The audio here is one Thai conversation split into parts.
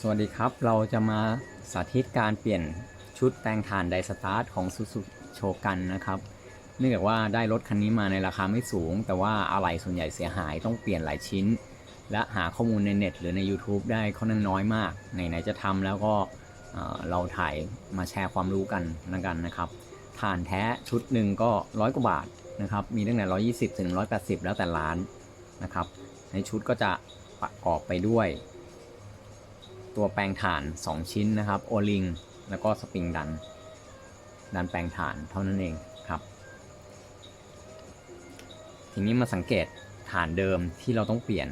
สวัสดีครับ เราจะมาสาธิตการเปลี่ยนชุดแปลงถ่านไดสตาร์ทของ s u ซูโชกันนะครับ เนื่องจากว่าได้รถคันนี้มาในราคาไม่สูง แต่ว่าอะไหล่ส่วนใหญ่เสียหายต้องเปลี่ยนหลายชิ้น และหาข้อมูลในเน็ตหรือใน YouTube ได้ค่อนข้างน้อยมาก ไหนๆจะทำแล้วก็เเราถ่ายมาแชร์ความรู้กันแล้วกันนะครับถ่านแท้ชุดหนึ่งก็ร้อยกว่าบาทนะครับ มีตั้งแต่120 ถึง 180 แล้วแต่ร้านนะครับ ในชุดก็จะประกอบไปด้วย ตัวแปลงถ่าน 2 ชิ้นนะครับ โอลิง แล้วก็สปริงดัน ดันแปลงถ่านเท่านั้นเองครับ ทีนี้มาสังเกตฐานเดิมที่เราต้องเปลี่ยน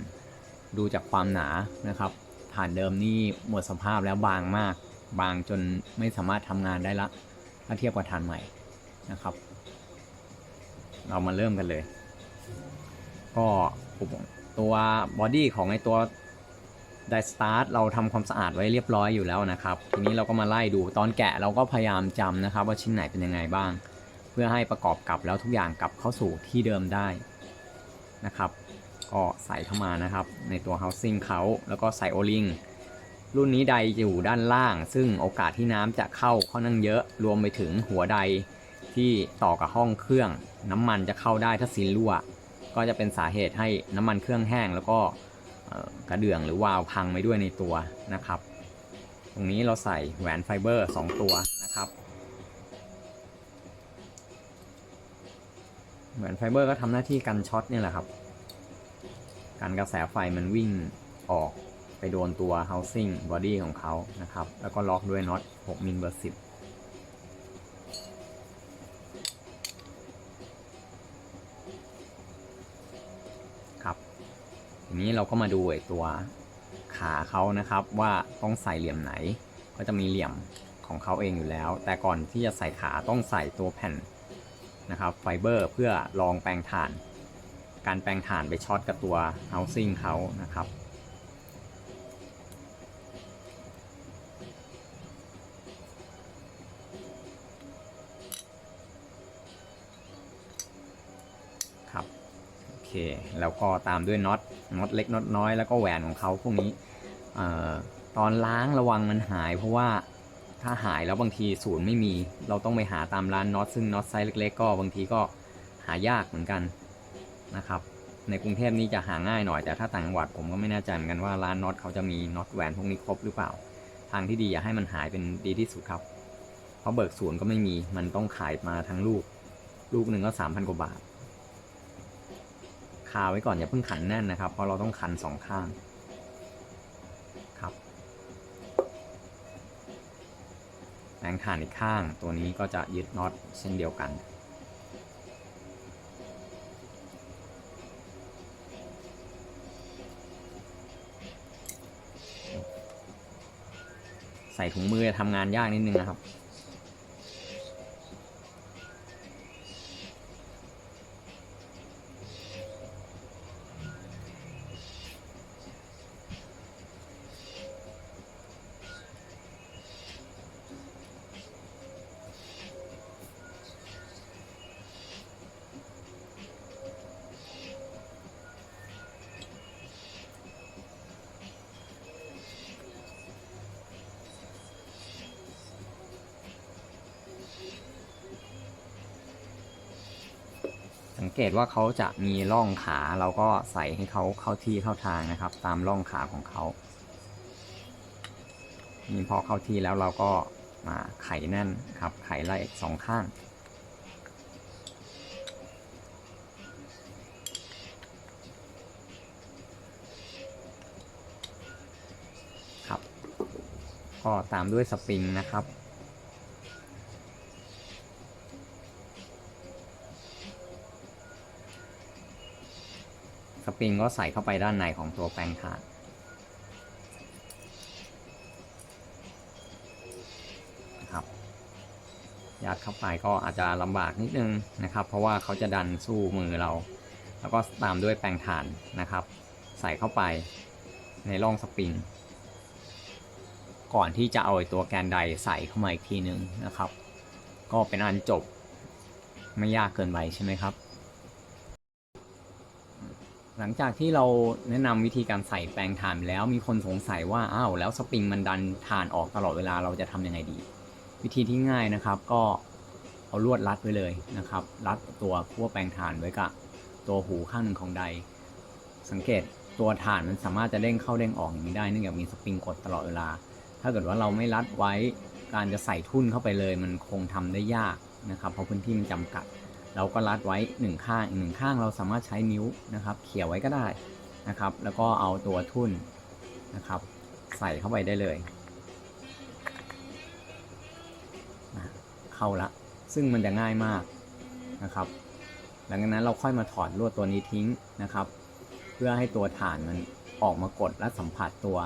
ดูจากความหนานะครับ ฐานเดิมนี่หมดสภาพแล้วบางมาก บางจนไม่สามารถทำงานได้ละ ถ้าเทียบกับฐานใหม่นะครับ เรามาเริ่มกันเลย ก็ตัวบอดี้ของไอตัว ไดสตาร์ทเราทำความสะอาดไว้เรียบร้อยอยู่แล้วนะครับ ทีนี้เราก็มาไล่ดูตอนแกะเราก็พยายามจำนะครับ ว่าชิ้นไหนเป็นยังไงบ้าง เพื่อให้ประกอบกับแล้วทุกอย่างกลับเข้าสู่ที่เดิมได้นะครับก็ใส่เข้ามานะครับ ในตัว housing เขาแล้วก็ใส่โอลิงรุ่นนี้ใดอยู่ด้านล่าง ซึ่งโอกาสที่น้ำจะเข้าค่อนข้างเยอะรวมไปถึงหัวใดที่ต่อกับห้องเครื่อง น้ำมันจะเข้าได้ถ้าซีนรั่ว ก็จะเป็นสาเหตุให้น้ำมันเครื่องแห้งแล้วก็ กระเดื่องหรือวาล์วพังไปด้วยในตัวนะครับ ตรงนี้เราใส่แหวนไฟเบอร์ 2 ตัวนะครับ แหวนไฟเบอร์ก็ทำหน้าที่กันช็อตนี่แหละครับกันกระแสไฟมันวิ่งออกไปโดนตัว housing body ของเขานะครับ แล้วก็ล็อกด้วยน็อต 6 มิลเบอร์ 10 ทีนี้เราก็มาดูไอ้ตัวขาเขานะครับว่าต้องใส่เหลี่ยมไหน ก็จะมีเหลี่ยมของเขาเองอยู่แล้ว แต่ก่อนที่จะใส่ขาต้องใส่ตัวแผ่นนะครับไฟเบอร์เพื่อรองแปลงฐาน การแปลงฐานไปช็อตกับตัว housing เขานะครับ แล้วก็ตามด้วยน็อตน็อตเล็กน็อตน้อยแล้วก็แหวนของเขาพวกนี้อตอนล้างระวังมันหาย เพราะว่าถ้าหายแล้วบางทีศูนย์ไม่มี เราต้องไปหาตามร้านน็อตซึ่งน็อตไซส์เล็ก ๆ ก็บางทีก็หายากเหมือนกันนะครับ ในกรุงเทพนี่จะหาง่ายหน่อยแต่ถ้าต่างจังหวัดผมก็ไม่แน่ใจเหมือนกันว่าร้านน็อตเขาจะมีน็อตแหวนพวกนี้ครบหรือเปล่า ทางที่ดีอย่าให้มันหายเป็นดีที่สุดครับ เพราะเบิกศูนย์ก็ไม่มีมันต้องขายมาทั้งลูก ลูกหนึ่งก็สามพันกว่าบาทาไว้ก่อนอย่าเพิ่งขันแน่นนะครับ เพราะเราต้องขันสองข้างครับแรงถ่านอีกข้างตัวนี้ก็จะยึดน็อตเช่นเดียวกันใส่ถุงมือทำงานยากนิดนึงนะครับ เกตว่าเขาจะมีร่องขาเราก็ใส่ให้เขาเข้าที่เข้าทางนะครับ ตามร่องขาของเขานี่พอเข้าที่แล้วเราก็มาไขแน่นครับ ไขไล่สองข้าง ครับ ก็ตามด้วยสปริงนะครับ ปริงก็ใส่เข้าไปด้านในของตัวแปลงถ่านนะครับยัดเข้าไปก็อาจจะลำบากนิดนึงนะครับ เพราะว่าเขาจะดันสู้มือเรา แล้วก็ตามด้วยแปลงถ่านนะครับ ใส่เข้าไปในร่องสปริง ก่อนที่จะเอาตัวแกนไดใส่เข้ามาอีกทีนึงนะครับ ก็เป็นอันจบไม่ยากเกินไปใช่ไหมครับ หลังจากที่เราแนะนำวิธีการใส่แปลงถ่านแล้วมีคนสงสัยว่าอ้าวแล้วสปริงมันดันถ่านออกตลอดเวลาเราจะทำยังไงดี วิธีที่ง่ายนะครับ ก็เอาลวดรัดไว้เลยนะครับ รัดตัวขั้วแปลงถ่านไว้กับตัวหูข้างหนึ่งของใด สังเกตตัวถ่านมันสามารถจะเด้งเข้าเด้งออกอย่างนี้ได้เนื่องจากมีสปริงกดตลอดเวลา ถ้าเกิดว่าเราไม่รัดไว้การจะใส่ทุ่นเข้าไปเลย มันคงทำได้ยากนะครับ เพราะพื้นที่มันจำกัด เราก็รัดไว้หนึ่งข้างอีกหนึ่งข้างเราสามารถใช้นิ้วนะครับเขี่ยไว้ก็ได้นะครับ แล้วก็เอาตัวทุ่นนะครับ ใส่เข้าไปได้เลย เข้าละ ซึ่งมันจะง่ายมากนะครับ หลังจากนั้นเราค่อยมาถอดลวดตัวนี้ทิ้งนะครับ เพื่อให้ตัวฐานมันออกมากดและสัมผัสตัว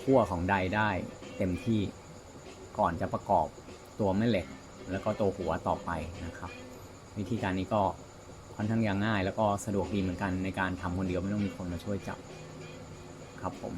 ขั้วของใดได้เต็มที่ก่อนจะประกอบตัวแม่เหล็ก แล้วก็ตัวหัวต่อไปนะครับ วิธีการนี้ก็ค่อนข้างยังง่าย แล้วก็สะดวกดีเหมือนกันในการทำคนเดียวไม่ต้องมีคนมาช่วยจับครับผม